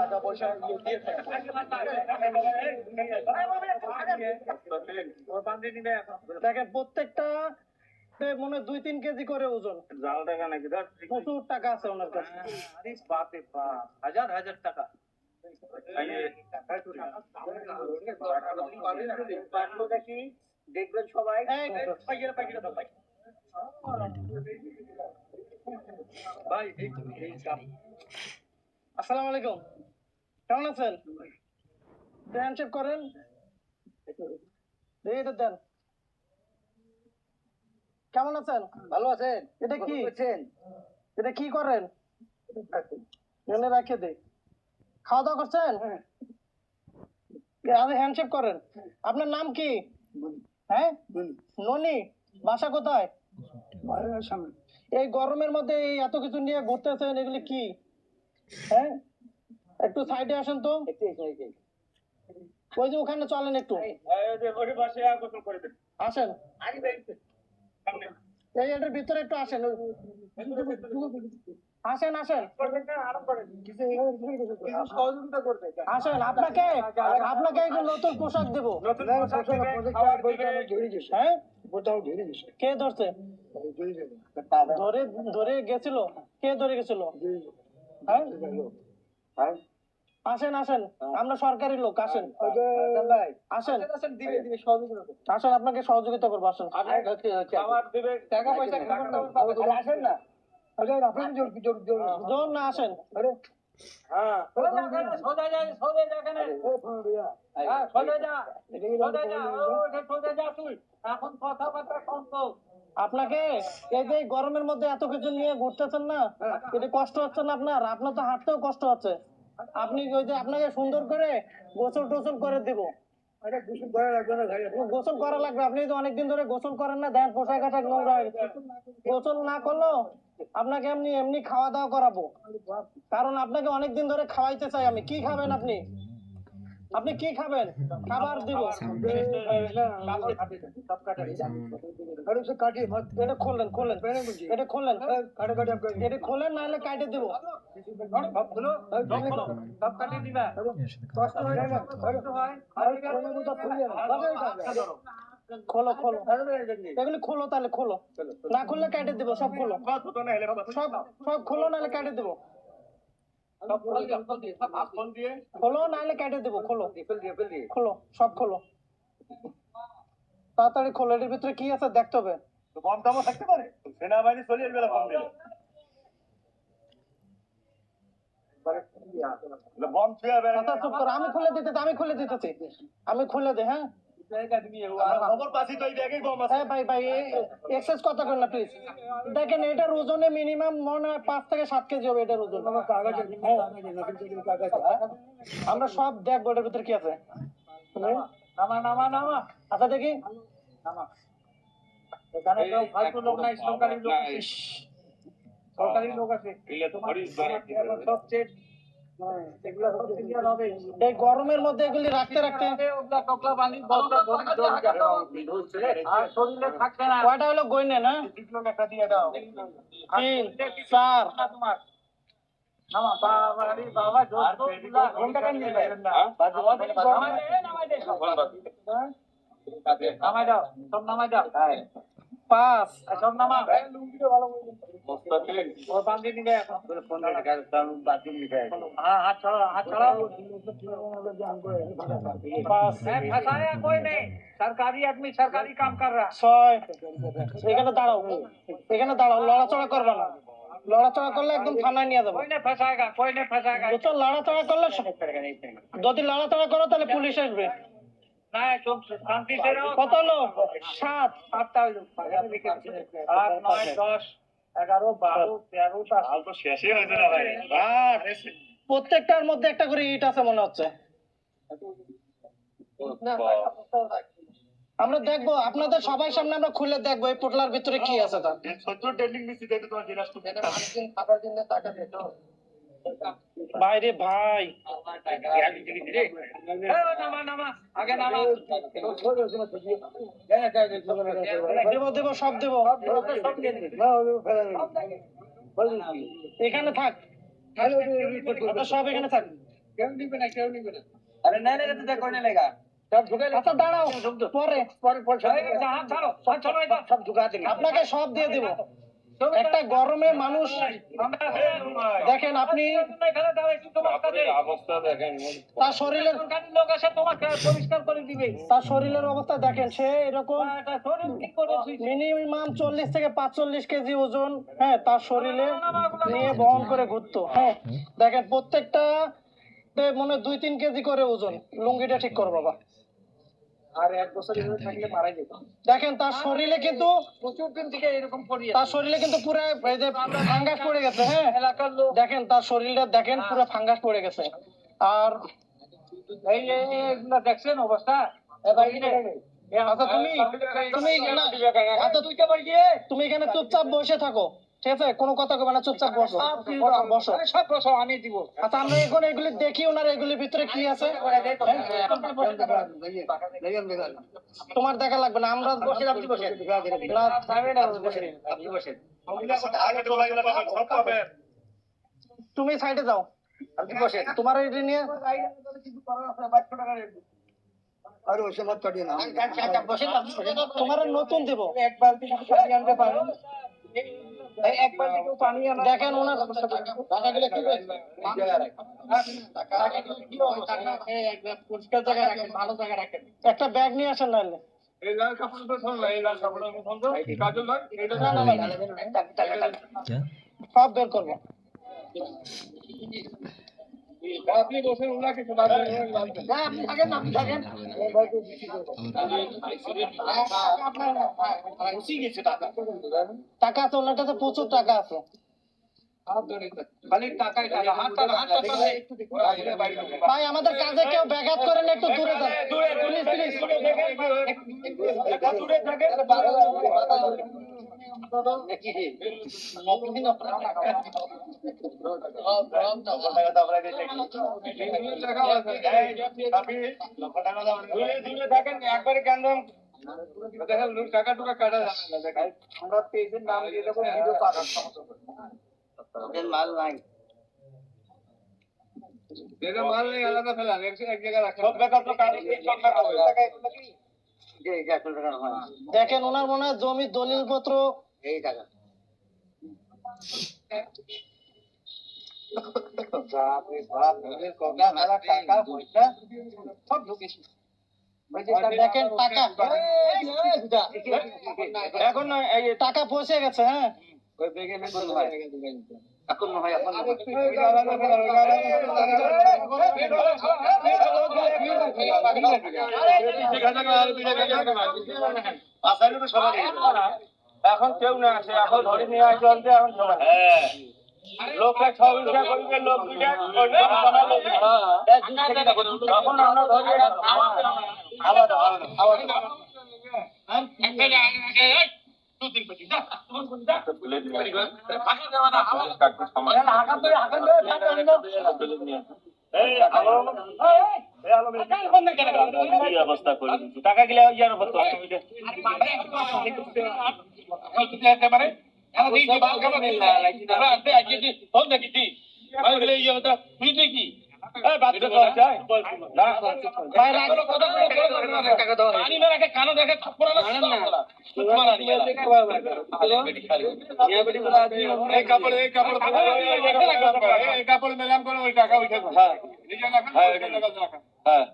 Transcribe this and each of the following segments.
টাকা পয়সা দিয়ে দেখেন প্রত্যেকটা মনে দুই তিন কেজি করে ওজন। জাল টাকা নাকি? প্রচুর টাকা আছে ওনার কাছে। হাজার হাজার টাকা। দেখবেন সবাই। ভাই কাপ আসসালামু আলাইকুম। কেমন আছেন? হ্যান্ডশেক করেন। এটা দেন। কেমন আছেন? ভালো আছেন। এটা কি? এটা কি করেন? এনে রাখে দে খাওয়া দাওয়া করছেন? আরে হ্যান্ডশেক করেন। আপনার নাম কি? হ্যাঁ? ননি বাসা কোথায়? এই গরমের মধ্যে এই এত কিছু নিয়ে ঘুরতেছেন এগুলি কি? হ্যাঁ? একটু সাইডে আসেন তো। ওই যে ওখানে চলেন একটু। আসেন। এই এটার ভিতরে একটু আসেন। আসেন আসেন। আসেন আপনাকে আপনাকে একটু নতুন পোশাক দেবো। হ্যাঁ? কে ধরছে? ধরে ধরে গেছিল? কে ধরে গেছিল? হ্যাঁ? আসেন আসেন। আমরা সরকারি লোক আসেন। আসেন। আসেন, দিবে, দিবে, সহযোগিতা করবে। আসেন আপনাকে সহযোগিতা করব আসেন। টাকা পয়সা পাবে। আসেন না। জোর না আসেন। হ্যাঁ। এখানে। হ্যাঁ, কথাবার্তা কম আপনাকে এই যে গরমের মধ্যে এত কিছু নিয়ে ঘুরতেছেন না এটা কষ্ট হচ্ছে না আপনার? আপনার তো হাঁটতেও কষ্ট হচ্ছে। আপনি ওই যে আপনাকে সুন্দর করে গোসল টোসল করে দিব। গোসল করা লাগবে আপনি তো অনেকদিন ধরে গোসল করেন না দেন পোশাক আশাক নোংরা গোসল না করলেও আপনাকে এমনি এমনি খাওয়া দাওয়া করাবো। কারণ আপনাকে অনেকদিন ধরে খাওয়াইতে চাই আমি। কি খাবেন আপনি? আপনি কি খাবেন? খাবার দিব। এটা খোলেন খোলেন এটা খোলেন এটা খোলেন নাহলে কাটে দিব। খুলো, এগুলি তাহলে খোলো। না খুললে কেটে দিব সব খোলো। সব সব খোলো নাহলে কেটে দিব। খোলো নাহলে কেটে দেবো খোলো খোলো। সব খোলো। তাড়াতাড়ি খোলো এর ভিতরে কি আছে দেখতে হবে। বম টমও থাকতে পারে। সেনাবাহিনী চলে আসবে বম দিলে বম ছুঁয়ে আচ্ছা, আমি খুলে দিতে আমি খুলে দিতেছি। আমি খুলে দে হ্যাঁ? হ্যাঁ ভাই ভাই এক্সেস কথা করেন না প্লিজ দেখেন এটার ওজনে মিনিমাম মনে হয় পাঁচ থেকে সাত কেজি হবে এটার ওজন। আমরা সব দেখব এটার ভিতরে কি আছে? নামা, নামা, নামা, আচ্ছা দেখি। নামা। ফালতু লোক নাই, সরকারি লোক আছে। সরকারি লোক আছে। তোমার এই গরমের মধ্যে এগুলি রাখতে রাখতে। কয়টা হলো? গইনে না। তিন চার। হ্যাঁ? নামাই দাও, সব নামাই দাও। পাঁচ আর সব নামা। ও বান্ধি নিবে এখন। হ্যাঁ, হাত ছাড়াও, হাত ছাড়াও। পাঁচ হ্যাঁ, फंसाया कोई नहीं सरकारी आदमी सरकारी काम कर रहा ছয় এখানে দাঁড়াও এখানে দাঁড়াও লড়াচড়া করবে না লড়াচড়া করলে একদম থানায় নিয়ে যাবো कोई नहीं फंसाएगा कोई नहीं फंसाएगा বুঝছো লড়াচড়া করলে যদি লড়াচড়া করো তাহলে পুলিশ আসবে কত লোক সাত সাতটা আট নয় দশ এগারো বারো তেরো প্রত্যেকটার মধ্যে একটা করে ইট আছে মনে হচ্ছে। আমরা দেখব আপনাদের সবাই সামনে আমরা খুলে দেখব এই পোটলার ভিতরে কি আছে তার টাকা দেবো দেবো সব দেবো। এখানে থাক। সব এখানে থাক। কেউ নিবে না কেউ নিবে না আরে না তো দেখো না লেগা। সব ঢুকে দাঁড়াও। পরে। পরে পয়সা ছাড়ো ছাড়ো সব ঢুকা আপনাকে সব দিয়ে দিব। একটা গরমে মানুষ দেখেন আপনি তার শরীরের লোক আসে তোমাকে পরিষ্কার করে দিবে তার শরীরের অবস্থা দেখেন সে এরকম মিনিমাম চল্লিশ থেকে পাঁচচল্লিশ কেজি ওজন হ্যাঁ তার শরীরে নিয়ে বহন করে ঘুরতো হ্যাঁ। দেখেন প্রত্যেকটা মনে হয় দুই তিন কেজি করে ওজন লুঙ্গিটা ঠিক করো বাবা। আর এক বছর এভাবে থাকলে মারা যেত। দেখেন তার শরীরে কিন্তু প্রচুর দিন থেকে এরকম করিয়ে তার শরীরে কিন্তু পুরো এই যে ফাঙ্গাস পড়ে গেছে হ্যাঁ? এলাকার লোক। দেখেন তার শরীরটা দেখেন পুরো ফাঙ্গাস পড়ে গেছে। আর এই এগুলো দেখছেন অবস্থা? এবার আচ্ছা তুমি তুমি আচ্ছা তুই তুমি এখানে চুপচাপ বসে থাকো। ঠিক আছে? কোনো কথা কবে না চুপচাপ বসো। বসো সব বছর আমি দিব। আচ্ছা আমরা এখন এগুলি দেখি ওনার এগুলির ভিতরে কি আছে? তোমার দেখা লাগবে না আমরা বসে আপনি বসে না তুমি সাইডে যাও। তোমার এটা নিয়ে। তোমার নতুন দিব। এক বালতি আনতে এই এক বালতি কেউ পানি আনা দেখেন ওনার কি পরিষ্কার জায়গায় রাখেন ভালো জায়গায় রাখেন একটা ব্যাগ নিয়ে আসেন নাহলে এই লাল কাপড় তো শোন এই লাল কাপড় আমি ফোন কাজল ভাই এটা সব বের করব আপনি বসে ওনাকে শোনা দেন আপনি থাকেন আপনি থাকেন টাকা আছে ওনার কাছে প্রচুর টাকা আছে খালি টাকাই টাকা হাত টাকা হাত টাকা একটু দেখুন ভাই আমাদের কাজে কেউ ব্যাঘাত করেন একটু দূরে যান একবারে কেন টাকা টুকা কাটা যাবে না দেখেন মাল নাই মাল নেই আলাদা ফেলান এক জায়গায় রাখেন সব টাকা তো কাজ সব টাকা দেখেন ওনার মনে হয় জমি দলিল পত্র। এই টাকা দেখেন এখন টাকা পৌঁছে গেছে হ্যাঁ। হয় এখন হয় এখন কেউ না আসে এখন ধরে নিয়ে আসে অন্তে এখন সবাই উঠা করবে লোক টাকা গিলা ইয়ার হতো এই কাপড় মেলাম করে ওই টাকা হ্যাঁ ওই টাকা হ্যাঁ হ্যাঁ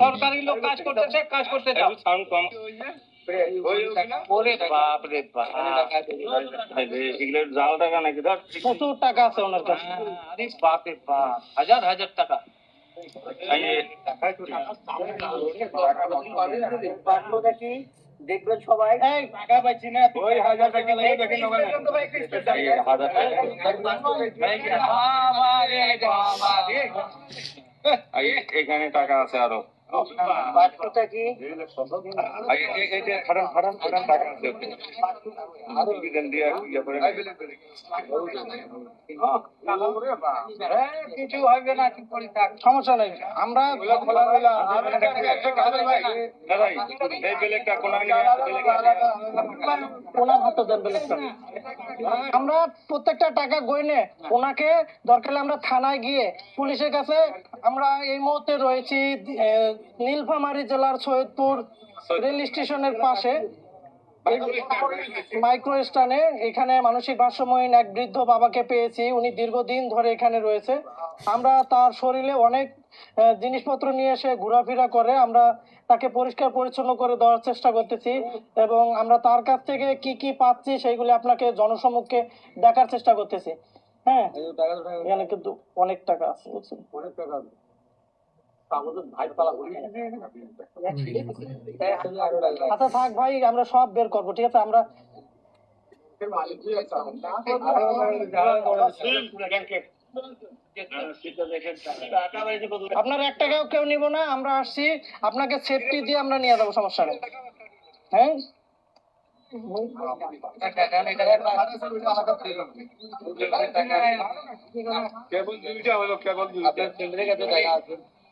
সরকারি লোক কাজ করতেছে কাজ করতে চাও জাল টাকা নাকি ধর প্রচুর টাকা আছে ওনার কাছে আরে বাপ বাপ হাজার হাজার টাকা দেখবেন সবাই টাকা পাচ্ছি না ওই হাজার টাকা লেগে দেখেন হাজার টাকা এখানে টাকা আছে আরও কি খাটান খাটান খাটান টাকা আছে। দিয়ে ইয়ে করে কিছু হবে না চুপ করে থাক সমস্যা নেই। আমরা এই বেলেগটা হাতে দেন। আমরা প্রত্যেকটা টাকা গইনে ওনাকে দরকার হলে আমরা থানায় গিয়ে পুলিশের কাছে আমরা এই মুহূর্তে রয়েছি নীলফামারী জেলার সৈয়দপুর রেল স্টেশনের পাশে মাইক্রো স্টানে এখানে মানসিক ভারসাম্যহীন এক বৃদ্ধ বাবাকে পেয়েছি। উনি দীর্ঘদিন ধরে এখানে রয়েছে। আমরা তার শরীরে অনেক জিনিসপত্র নিয়ে এসে ঘোরাফেরা করে আমরা তাকে পরিষ্কার পরিচ্ছন্ন করে দেওয়ার চেষ্টা করতেছি এবং আমরা তার কাছ থেকে কি কি পাচ্ছি সেইগুলি আপনাকে জনসম্মুখে দেখার চেষ্টা করতেছি। হ্যাঁ? এখানে কিন্তু অনেক টাকা আছে। আচ্ছা থাক ভাই আমরা সব বের করব ঠিক আছে? আমরা আপনার এক টাকাও কেউ নিব না আমরা আসছি। আপনাকে সেফটি দিয়ে আমরা নিয়ে যাব সমস্যা নেই। হ্যাঁ? কেবল দুইটা হলো কেবল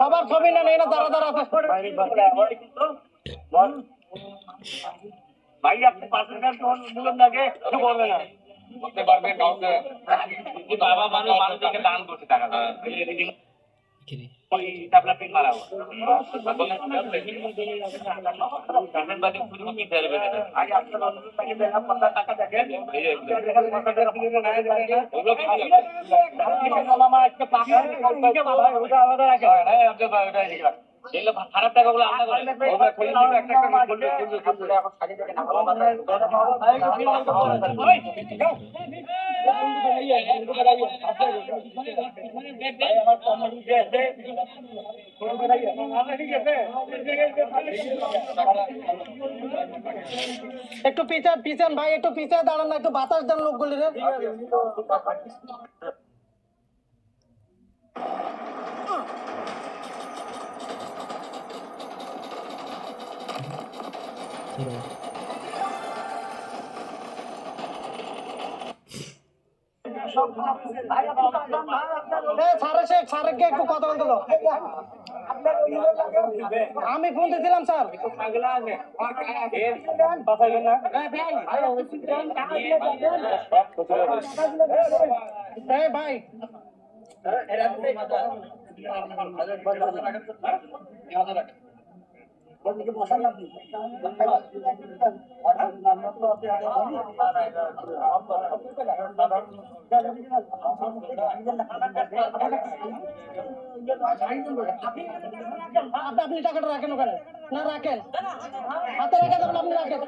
সবার ছবি না নেই না দাঁড়া দাঁড়া ভাই আপনি হাজার মূল্য লাগে কিছু বলবে না বাবা মানুষ মানুষকে দান করছে টাকা আজকে খারাপ টাকাগুলো আলাদা করে ওটা খুলে দিবে একটা একটা খুলবে খুলবে এখন সাজিয়ে দেখেন একটু পিছান পিছান ভাই একটু পিছায় দাঁড়ান না একটু বাতাস দেন লোকগুলি রে বলতে আমি ফোন দিয়েছিলাম স্যার। এই ভাই। আপনি টাকাটা রাখেন ওখানে। না রাখেন। হাতে রেখে আপনি রাখেন।